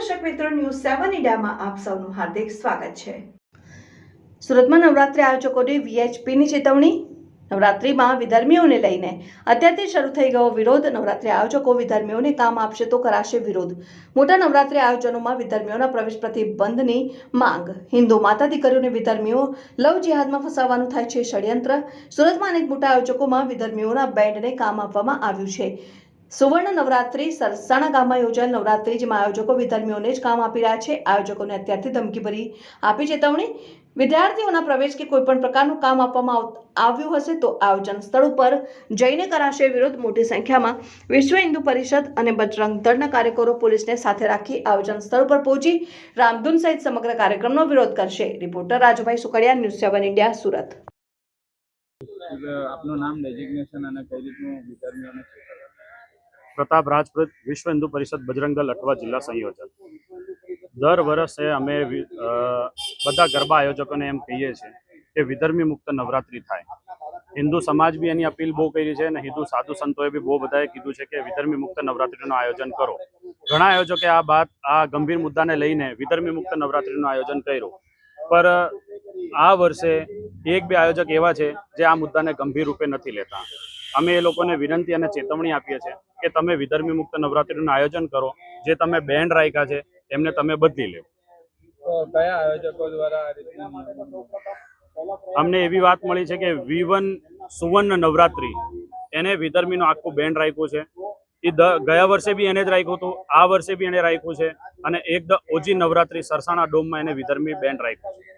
સેવન ઇન્ડિયામાં આપ સૌનું હાર્દિક સ્વાગત છે. સુરતમાં નવરાત્રી આયોજકોની વીએચપીની ચેતવણી? નવરાત્રિમાં વિધર્મીઓને લઈને અત્યારથી શરૂ થઈ ગયો વિરોધ. નવરાત્રિ આયોજકો વિધર્મીઓને કામ આપશે તો કરાશે વિરોધ. મોટા નવરાત્રિ આયોજનોમાં વિધર્મીઓના પ્રવેશ પ્રતિબંધની માંગ. હિન્દુ માતા દીકરીઓને વિધર્મીઓ લવ જિહાદમાં ફસાવવાનું થાય છે ષડયંત્ર. સુરતમાં અનેક મોટા આયોજકોમાં વિધર્મીઓના બેન્ડને કામ આપવામાં આવ્યું છે. સુવર્ણ નવરાત્રી સરસાણા ગામમાં યોજાયેલ નવરાત્રી જેમાં આયોજકો વિધર્મીઓને જ કામ આપી રહ્યા છે. આયોજકોને અત્યારથી ધમકી ભરી આપી ચેતવણી. વિદ્યાર્થીઓના પ્રવેશ કે કોઈપણ પ્રકારનું કામ આપવામાં આવ્યું હશે તો આયોજન સ્થળ ઉપર જઈને કરાશે વિરોધ. મોટી સંખ્યામાં વિશ્વ હિન્દુ પરિષદ અને બજરંગ દળના કાર્યકરો પોલીસને સાથે રાખી આયોજન સ્થળ ઉપર પહોંચી રામધૂન સહિત સમગ્ર કાર્યક્રમનો વિરોધ કરશે. Reporter Rajubhai Sukadiya news seven India Surat. આપનું નામ ડેઝિગ્નેશન અને કઈ રીતનું વિદ્યાર્થીઓને પ્રતાપ રાજપૂત, વિશ્વ હિન્દુ પરિષદ બજરંગ દળ અઠવા જિલ્લા સંયોજક. દર વર્ષે અમે બધા ગરબા આયોજકોને એમ કહીએ છીએ કે વિધર્મી મુક્ત નવરાત્રી થાય. હિન્દુ સમાજ બી એની અપીલ બહુ કરી છે અને હિન્દુ સાધુ સંતોએ બી બહુ બધાએ કીધું છે કે વિધર્મી મુક્ત નવરાત્રિનું આયોજન કરો. ઘણા આયોજકે આ બાત, આ ગંભીર મુદ્દાને લઈને વિધર્મી મુક્ત નવરાત્રિનું આયોજન કર્યું. પર, આ વર્ષે એક બે આયોજક એવા છે જે આ મુદ્દાને ગંભીર રૂપે નથી લેતા. અમે એ લોકોને વિનંતી અને ચેતવણી આપીએ છીએ કે તમે વિધર્મી મુક્ત નવરાત્રીનું આયોજન કરો જે તમે બેન્ડ રાખ્યા છે એમને તમે બદલી લો. કયા આયોજકો દ્વારા? અમને એવી વાત મળી છે કે વિવન સુવર્ણ નવરાત્રી એને વિધર્મીનું આખું બેન્ડ રાખ્યું છે. એ ગયા વર્ષે બી એને જ રાખ્યું હતું આ વર્ષે બી એને રાખ્યું છે અને એક દ ઓજી નવરાત્રી સરસાણા ડોમમાં એને વિધર્મી બેન્ડ રાખ્યું છે.